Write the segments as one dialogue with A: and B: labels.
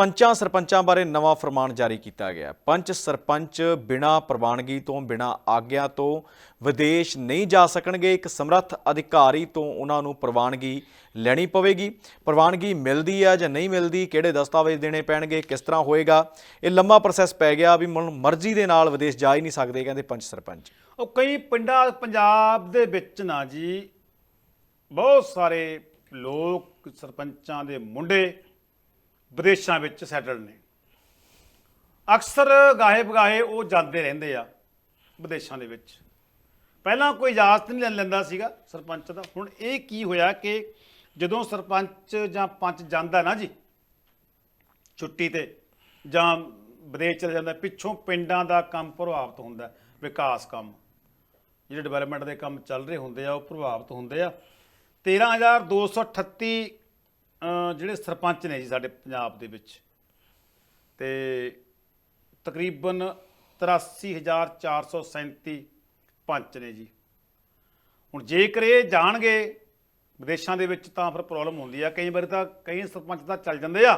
A: ਪੰਚਾਂ ਸਰਪੰਚਾਂ ਬਾਰੇ ਨਵਾਂ ਫਰਮਾਨ ਜਾਰੀ ਕੀਤਾ ਗਿਆ ਪੰਚ ਸਰਪੰਚ ਬਿਨਾਂ ਪ੍ਰਵਾਨਗੀ ਤੋਂ, ਬਿਨਾਂ ਆਗਿਆ ਤੋਂ ਵਿਦੇਸ਼ ਨਹੀਂ ਜਾ ਸਕਣਗੇ। ਇੱਕ ਸਮਰੱਥ ਅਧਿਕਾਰੀ ਤੋਂ ਉਹਨਾਂ ਨੂੰ ਪ੍ਰਵਾਨਗੀ ਲੈਣੀ ਪਵੇਗੀ। ਪ੍ਰਵਾਨਗੀ ਮਿਲਦੀ ਹੈ ਜਾਂ ਨਹੀਂ ਮਿਲਦੀ, ਕਿਹੜੇ ਦਸਤਾਵੇਜ਼ ਦੇਣੇ ਪੈਣਗੇ, ਕਿਸ ਤਰ੍ਹਾਂ ਹੋਏਗਾ? ਇਹ ਲੰਮਾ ਪ੍ਰੋਸੈਸ ਪੈ ਗਿਆ ਵੀ ਹੁਣ ਮਰਜ਼ੀ ਦੇ ਨਾਲ ਵਿਦੇਸ਼ ਜਾ ਹੀ ਨਹੀਂ ਸਕਦੇ, ਕਹਿੰਦੇ ਪੰਚ ਸਰਪੰਚ।
B: ਉਹ ਕਈ ਪਿੰਡਾਂ, ਪੰਜਾਬ ਦੇ ਵਿੱਚ ਨਾ ਜੀ, ਬਹੁਤ ਸਾਰੇ ਲੋਕ ਸਰਪੰਚਾਂ ਦੇ ਮੁੰਡੇ ਵਿਦੇਸ਼ਾਂ ਵਿੱਚ ਸੈਟਲ ਨੇ। ਅਕਸਰ ਗਾਹੇ ਬਗਾਹੇ ਉਹ ਜਾਂਦੇ ਰਹਿੰਦੇ ਆ ਵਿਦੇਸ਼ਾਂ ਦੇ ਵਿੱਚ। ਪਹਿਲਾਂ ਕੋਈ ਇਜਾਜ਼ਤ ਨਹੀਂ ਲੈ ਲੈਂਦਾ ਸੀਗਾ ਸਰਪੰਚ ਦਾ। ਹੁਣ ਇਹ ਕੀ ਹੋਇਆ ਕਿ ਜਦੋਂ ਸਰਪੰਚ ਜਾਂ ਪੰਚ ਜਾਂਦਾ ਨਾ ਜੀ ਛੁੱਟੀ ਤੇ ਜਾਂ ਵਿਦੇਸ਼ ਚਲੇ ਜਾਂਦਾ ਪਿੱਛੋਂ ਪਿੰਡਾਂ ਦਾ ਕੰਮ ਪ੍ਰਭਾਵਿਤ ਹੁੰਦਾ ਵਿਕਾਸ ਕੰਮ। ਜਿਹੜੇ ਡਿਵੈਲਪਮੈਂਟ ਦੇ ਕੰਮ ਚੱਲ ਰਹੇ ਹੁੰਦੇ ਆ ਉਹ ਪ੍ਰਭਾਵਿਤ ਹੁੰਦੇ ਆ। 13238 ਅਹ, ਜਿਹੜੇ ਸਰਪੰਚ ਨੇ ਜੀ ਸਾਡੇ ਪੰਜਾਬ ਦੇ ਵਿੱਚ, ਤੇ ਤਕਰੀਬਨ 83437 ਪੰਚ ਨੇ ਜੀ। ਹੁਣ ਜੇਕਰ ਇਹ ਜਾਣਗੇ ਵਿਦੇਸ਼ਾਂ ਦੇ ਵਿੱਚ ਤਾਂ ਫਿਰ ਪ੍ਰੋਬਲਮ ਹੁੰਦੀ ਆ। ਕਈ ਵਾਰੀ ਤਾਂ ਕਈ ਸਰਪੰਚ ਤਾਂ ਚੱਲ ਜਾਂਦੇ ਆ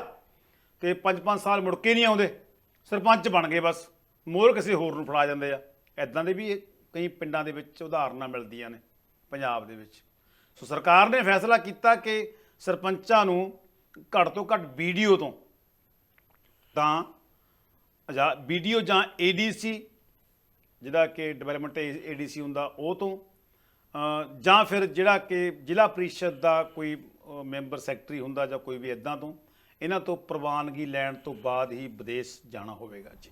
B: ਤੇ 5-5 ਸਾਲ ਮੁੜ ਕੇ ਨਹੀਂ ਆਉਂਦੇ। ਸਰਪੰਚ ਬਣ ਗਏ ਬਸ ਮੋਹਰ ਕਿਸੇ ਹੋਰ ਨੂੰ ਫੜਾ ਜਾਂਦੇ ਆ। ਐਦਾਂ ਦੇ ਵੀ ਕਈ ਪਿੰਡਾਂ ਦੇ ਵਿੱਚ ਉਦਾਹਰਨਾਂ ਮਿਲਦੀਆਂ ਨੇ ਪੰਜਾਬ ਦੇ ਵਿੱਚ। ਸੋ ਸਰਕਾਰ ਨੇ ਫੈਸਲਾ ਕੀਤਾ ਕਿ ਸਰਪੰਚਾਂ ਨੂੰ ਘੱਟ ਤੋਂ ਘੱਟ ਵੀਡੀਓ ਤੋਂ ਤਾਂ ਜਾਂ ਵੀਡੀਓ ਜਾਂ ਏਡੀਸੀ ਜਿਹਦਾ ਕਿ ਡਿਵੈਲਪਮੈਂਟ ਏਡੀਸੀ ਹੁੰਦਾ ਉਹ ਤੋਂ ਜਾਂ ਫਿਰ ਜਿਹੜਾ ਕਿ ਜ਼ਿਲ੍ਹਾ ਪ੍ਰੀਸ਼ਦ ਦਾ ਕੋਈ ਮੈਂਬਰ ਸੈਕਟਰੀ ਹੁੰਦਾ ਜਾਂ ਕੋਈ ਵੀ ਇਦਾਂ ਤੋਂ, ਇਹਨਾਂ ਤੋਂ ਪ੍ਰਵਾਨਗੀ ਲੈਣ ਤੋਂ ਬਾਅਦ ਹੀ ਵਿਦੇਸ਼ ਜਾਣਾ ਹੋਵੇਗਾ ਜੀ।